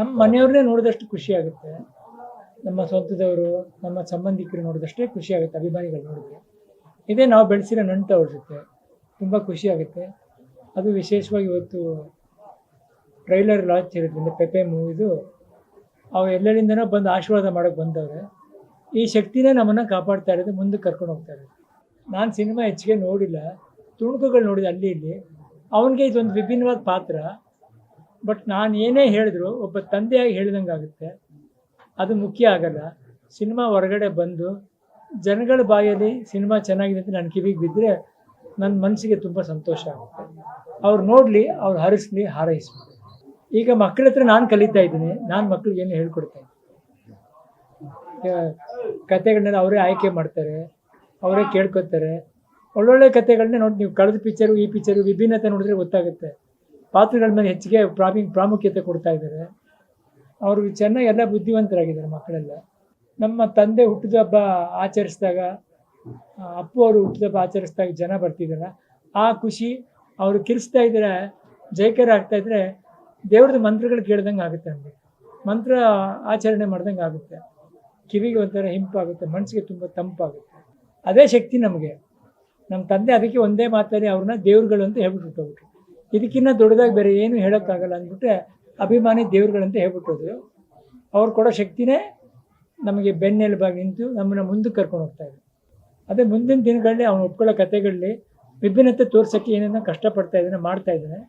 ನಮ್ಮ ಮನೆಯವ್ರನ್ನೇ ನೋಡಿದಷ್ಟು ಖುಷಿ ಆಗುತ್ತೆ. ನಮ್ಮ ಸ್ವಂತದವರು, ನಮ್ಮ ಸಂಬಂಧಿಕರು ನೋಡಿದಷ್ಟೇ ಖುಷಿ ಆಗುತ್ತೆ, ಅಭಿಮಾನಿಗಳು ನೋಡಿದ್ರೆ. ಇದೇ ನಾವು ಬೆಳೆಸಿರೋ ನಂಟು ಅವ್ರ ಜೊತೆ. ತುಂಬ ಖುಷಿ ಆಗುತ್ತೆ. ಅದು ವಿಶೇಷವಾಗಿ ಇವತ್ತು ಟ್ರೈಲರ್ ಲಾಂಚ್ ಇರೋದ್ರಿಂದ ಪೆಪೆ ಮೂವಿದು, ಅವು ಎಲ್ಲರಿಂದನೂ ಬಂದು ಆಶೀರ್ವಾದ ಮಾಡೋಕ್ಕೆ ಬಂದವ್ರೆ. ಈ ಶಕ್ತಿನೇ ನಮ್ಮನ್ನು ಕಾಪಾಡ್ತಾ ಇರೋದು, ಮುಂದಕ್ಕೆ ಕರ್ಕೊಂಡು ಹೋಗ್ತಾ ಇರೋದು. ನಾನು ಸಿನಿಮಾ ಹೆಚ್ಚಿಗೆ ನೋಡಿಲ್ಲ. ತುಣುಕುಗಳು ನೋಡಿದೆ ಅಲ್ಲಿ ಇಲ್ಲಿ. ಅವನಿಗೆ ಇದೊಂದು ವಿಭಿನ್ನವಾದ ಪಾತ್ರ. ಬಟ್ ನಾನು ಏನೇ ಹೇಳಿದ್ರು, ಒಬ್ಬ ತಂದೆಯಾಗಿ ಹೇಳ್ದಂಗೆ ಆಗುತ್ತೆ. ಅದು ಮುಖ್ಯ ಆಗಲ್ಲ. ಸಿನಿಮಾ ಹೊರಗಡೆ ಬಂದು, ಜನಗಳ ಬಾಯಲ್ಲಿ ಸಿನಿಮಾ ಚೆನ್ನಾಗಿದೆ ಅಂತ ನನ್ನ ಕಿವಿಗೆ ಬಿದ್ದರೆ ನನ್ನ ಮನಸ್ಸಿಗೆ ತುಂಬ ಸಂತೋಷ ಆಗುತ್ತೆ. ಅವ್ರು ನೋಡಲಿ, ಅವ್ರು ಹರಿಸ್ಲಿ, ಹಾರೈಸ್ಲಿ. ಈಗ ಮಕ್ಕಳ ಹತ್ರ ನಾನು ಕಲಿತಾ ಇದ್ದೀನಿ. ನಾನು ಮಕ್ಳಿಗೆ ಏನು ಹೇಳ್ಕೊಡ್ತೇನೆ? ಕತೆಗಳನ್ನೆಲ್ಲ ಅವರೇ ಆಯ್ಕೆ ಮಾಡ್ತಾರೆ, ಅವರೇ ಕೇಳ್ಕೊತಾರೆ. ಒಳ್ಳೊಳ್ಳೆ ಕತೆಗಳನ್ನೇ ನೋಡಿ, ನೀವು ಕಳೆದ ಪಿಕ್ಚರು ಈ ಪಿಕ್ಚರು ವಿಭಿನ್ನತೆ ನೋಡಿದ್ರೆ ಗೊತ್ತಾಗುತ್ತೆ. ಪಾತ್ರಗಳ ಮೇಲೆ ಹೆಚ್ಚಿಗೆ ಪ್ರಾಮಿ, ಪ್ರಾಮುಖ್ಯತೆ ಕೊಡ್ತಾ ಇದ್ದಾರೆ. ಅವರು ಚೆನ್ನಾಗಿ ಎಲ್ಲ ಬುದ್ಧಿವಂತರಾಗಿದ್ದಾರೆ ಮಕ್ಕಳೆಲ್ಲ. ನಮ್ಮ ತಂದೆ ಹುಟ್ಟಿದ ಹಬ್ಬ ಆಚರಿಸಿದಾಗ ಅಪ್ಪ ಅವರು ಹುಟ್ಟಿದ ಹಬ್ಬ ಆಚರಿಸಿದಾಗ ಜನ ಬರ್ತಿದ್ದಾರೆ. ಆ ಖುಷಿ ಅವರು ಕಿರಿಸ್ತಾ ಇದ್ರೆ ಜೈಕಾರ ಆಗ್ತಾ ಇದ್ರೆ ದೇವ್ರದ್ದು ಮಂತ್ರಗಳು ಕೇಳ್ದಂಗೆ ಆಗುತ್ತೆ ನಮಗೆ. ಮಂತ್ರ ಆಚರಣೆ ಮಾಡ್ದಂಗೆ ಆಗುತ್ತೆ. ಕಿವಿಗೆ ಒಂಥರ ಹಿಂಪಾಗುತ್ತೆ, ಮನಸ್ಸಿಗೆ ತುಂಬ ತಂಪಾಗುತ್ತೆ. ಅದೇ ಶಕ್ತಿ ನಮಗೆ. ನಮ್ಮ ತಂದೆ ಅದಕ್ಕೆ ಒಂದೇ ಮಾತಲ್ಲಿ ಅವ್ರನ್ನ ದೇವ್ರುಗಳು ಅಂತ ಹೇಳ್ಬಿಟ್ಟು ಹೋಗ್ಬಿಟ್ರು ಇದಕ್ಕಿಂತ ದೊಡ್ಡದಾಗಿ ಬೇರೆ ಏನು ಹೇಳೋಕ್ಕಾಗಲ್ಲ ಅಂದ್ಬಿಟ್ರೆ ಅಭಿಮಾನಿ ದೇವ್ರುಗಳಂತ ಹೇಳ್ಬಿಟ್ಟೋದು ಅವ್ರು ಕೊಡೋ ಶಕ್ತಿನೇ ನಮಗೆ ಬೆನ್ನೆಲುಬಾಗಿ ನಿಂತು ನಮ್ಮನ್ನು ಮುಂದಕ್ಕೆ ಕರ್ಕೊಂಡು ಹೋಗ್ತಾ ಇದೆ ಅದೇ ಮುಂದಿನ ದಿನಗಳಲ್ಲಿ ಅವನು ಒಪ್ಕೊಳ್ಳೋ ಕಥೆಗಳಲ್ಲಿ ವಿಭಿನ್ನತೆ ತೋರ್ಸೋಕ್ಕೆ ಏನೇನೋ ಕಷ್ಟಪಡ್ತಾ ಇದ್ದಾನೆ, ಮಾಡ್ತಾ ಇದ್ದಾನೆ.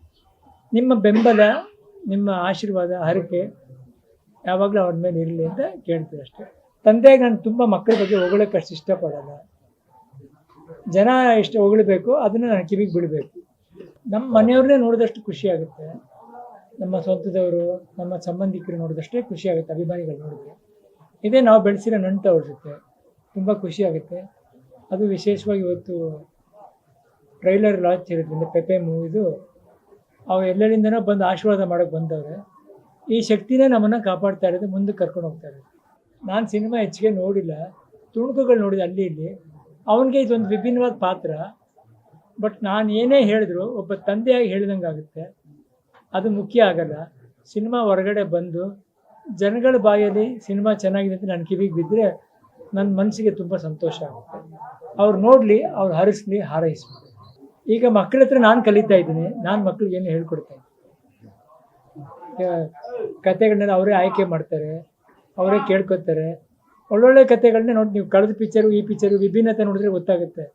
ನಿಮ್ಮ ಬೆಂಬಲ, ನಿಮ್ಮ ಆಶೀರ್ವಾದ, ಹರಕೆ ಯಾವಾಗಲೂ ಅವ್ರ ಮೇಲೆ ಇರಲಿ ಅಂತ ಕೇಳ್ತೀವಿ ಅಷ್ಟೇ. ತಂದೆಗೆ ನಾನು ತುಂಬ ಮಕ್ಕಳ ಬಗ್ಗೆ ಹೊಗಳಕ್ಕೆ ಅಷ್ಟು ಇಷ್ಟಪಡಲ್ಲ. ಜನ ಎಷ್ಟು ಹೊಗಳಬೇಕು ಅದನ್ನು ನಾನು ಕಿವಿಗೆ ಬಿಡಬೇಕು. ನಮ್ಮ ಮನೆಯವ್ರನ್ನೇ ನೋಡಿದಷ್ಟು ಖುಷಿ ಆಗುತ್ತೆ. ನಮ್ಮ ಸ್ವಂತದವರು, ನಮ್ಮ ಸಂಬಂಧಿಕರು ನೋಡಿದಷ್ಟೇ ಖುಷಿ ಆಗುತ್ತೆ, ಅಭಿಮಾನಿಗಳು ನೋಡಿದ್ರೆ. ಇದೇ ನಾವು ಬೆಳೆಸಿರೋ ನಂಟು ಅವ್ರ ಜೊತೆ ತುಂಬ ಖುಷಿ ಆಗುತ್ತೆ. ಅದು ವಿಶೇಷವಾಗಿ ಇವತ್ತು ಟ್ರೈಲರ್ ಲಾಂಚ್ ಇರೋದ್ರಿಂದ ಪೆಪೆ ಮೂವಿದು ಅವು ಎಲ್ಲರಿಂದನೋ ಬಂದು ಆಶೀರ್ವಾದ ಮಾಡೋಕ್ಕೆ ಬಂದವ್ರೆ. ಈ ಶಕ್ತಿನೇ ನಮ್ಮನ್ನು ಕಾಪಾಡ್ತಾ ಇರೋದು, ಮುಂದೆ ಕರ್ಕೊಂಡು ಹೋಗ್ತಾ ಇರೋದು. ನಾನು ಸಿನಿಮಾ ಹೆಚ್ಚಿಗೆ ನೋಡಿಲ್ಲ, ತುಣುಕುಗಳು ನೋಡಿದೆ ಅಲ್ಲಿ ಇಲ್ಲಿ. ಅವನಿಗೆ ಇದೊಂದು ವಿಭಿನ್ನವಾದ ಪಾತ್ರ. ಬಟ್ ನಾನು ಏನೇ ಹೇಳಿದ್ರು ಒಬ್ಬ ತಂದೆಯಾಗಿ ಹೇಳ್ದಂಗೆ ಆಗುತ್ತೆ. ಅದು ಮುಖ್ಯ ಆಗಲ್ಲ. ಸಿನಿಮಾ ಹೊರಗಡೆ ಬಂದು ಜನಗಳ ಬಾಯಲ್ಲಿ ಸಿನಿಮಾ ಚೆನ್ನಾಗಿದೆ ಅಂತ ನನ್ನ ಕಿವಿಗೆ ಬಿದ್ದರೆ ನನ್ನ ಮನಸ್ಸಿಗೆ ತುಂಬ ಸಂತೋಷ ಆಗುತ್ತೆ. ಅವ್ರು ನೋಡಲಿ, ಅವ್ರು ಹರಿಸ್ಲಿ, ಹಾರೈಸ್ಲಿ. ಈಗ ಮಕ್ಕಳ ಹತ್ರ ನಾನು ಕಲಿತಾ ಇದ್ದೀನಿ. ನಾನು ಮಕ್ಕಳಿಗೆ ಏನು ಹೇಳ್ಕೊಡ್ತೇನೆ ಕತೆಗಳನ್ನೆಲ್ಲ ಅವರೇ ಆಯ್ಕೆ ಮಾಡ್ತಾರೆ, ಅವರೇ ಕೇಳ್ಕೊತಾರೆ. ಒಳ್ಳೊಳ್ಳೆ ಕತೆಗಳನ್ನೇ ನೋಡಿ, ನೀವು ಕಳೆದ ಪಿಕ್ಚರು ಈ ಪಿಕ್ಚರು ವಿಭಿನ್ನತೆ ನೋಡಿದ್ರೆ ಗೊತ್ತಾಗುತ್ತೆ.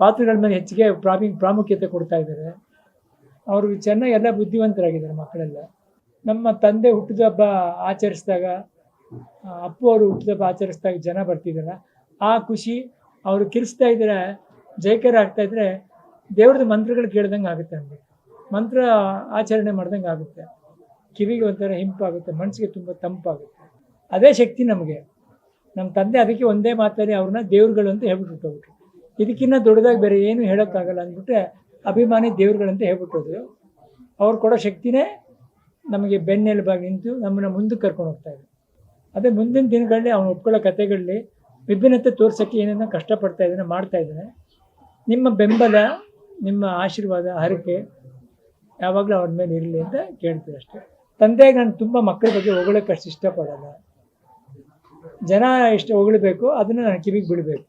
ಪಾತ್ರಗಳ ಮೇಲೆ ಹೆಚ್ಚಿಗೆ ಪ್ರಾಮಿ, ಪ್ರಾಮುಖ್ಯತೆ ಕೊಡ್ತಾ ಇದ್ದಾರೆ. ಅವರು ಚೆನ್ನಾಗಿ ಎಲ್ಲ ಬುದ್ಧಿವಂತರಾಗಿದ್ದಾರೆ ಮಕ್ಕಳೆಲ್ಲ. ನಮ್ಮ ತಂದೆ ಹುಟ್ಟಿದ ಹಬ್ಬ ಆಚರಿಸಿದಾಗ ಅಪ್ಪು ಅವರು ಹುಟ್ಟಿದ ಹಬ್ಬ ಆಚರಿಸಿದಾಗ ಜನ ಬರ್ತಿದ್ದಾರೆ ಆ ಖುಷಿ ಅವರು ಕಿರಿಸ್ತಾ ಇದ್ರೆ ಜೈಕಾರ ಆಗ್ತಾ ಇದ್ರೆ ದೇವ್ರದ್ದು ಮಂತ್ರಗಳು ಕೇಳ್ದಂಗೆ ಆಗುತ್ತೆ ನಮಗೆ. ಮಂತ್ರ ಆಚರಣೆ ಮಾಡ್ದಂಗೆ ಆಗುತ್ತೆ. ಕಿವಿಗೆ ಒಂಥರ ಹಿಂಪಾಗುತ್ತೆ, ಮನಸ್ಸಿಗೆ ತುಂಬ ತಂಪಾಗುತ್ತೆ. ಅದೇ ಶಕ್ತಿ ನಮಗೆ. ನಮ್ಮ ತಂದೆ ಅದಕ್ಕೆ ಒಂದೇ ಮಾತಲ್ಲಿ ಅವ್ರನ್ನ ದೇವ್ರುಗಳು ಅಂತ ಹೇಳ್ಬಿಟ್ಟು ಹೋಗ್ಬಿಟ್ರು ಇದಕ್ಕಿಂತ ದೊಡ್ಡದಾಗಿ ಬೇರೆ ಏನು ಹೇಳೋಕ್ಕಾಗಲ್ಲ ಅಂದ್ಬಿಟ್ರೆ ಅಭಿಮಾನಿ ದೇವ್ರುಗಳಂತ ಹೇಳ್ಬಿಟ್ಟೋದು ಅವ್ರು ಕೊಡೋ ಶಕ್ತಿನೇ ನಮಗೆ ಬೆನ್ನೆಲುಬಾಗಿ ನಿಂತು ನಮ್ಮನ್ನ ಮುಂದಕ್ಕೆ ಕರ್ಕೊಂಡು ಹೋಗ್ತಾ ಇದೆ ಅದೇ ಮುಂದಿನ ದಿನಗಳಲ್ಲಿ ಅವನು ಒಪ್ಕೊಳ್ಳೋ ಕಥೆಗಳಲ್ಲಿ ವಿಭಿನ್ನತೆ ತೋರ್ಸೋಕ್ಕೆ ಏನೇನೋ ಕಷ್ಟಪಡ್ತಾ ಇದ್ದಾನೆ, ಮಾಡ್ತಾ ಇದ್ದಾನೆ. ನಿಮ್ಮ ಬೆಂಬಲ, ನಿಮ್ಮ ಆಶೀರ್ವಾದ ಹರಕೆ ಯಾವಾಗಲೂ ಅವನ ಮೇಲೆ ಇರಲಿ ಅಂತ ಕೇಳ್ತೀವಿ ಅಷ್ಟೇ. ತಂದೆಗೆ ನಾನು ತುಂಬ ಮಕ್ಕಳ ಬಗ್ಗೆ ಹೊಗಳಕ್ಕೆ ಅಷ್ಟು ಇಷ್ಟಪಡಲ್ಲ. ಜನ ಎಷ್ಟು ಹೊಗಳಬೇಕು ಅದನ್ನು ನಾನು ಕಿವಿಗೆ ಬಿಡಬೇಕು.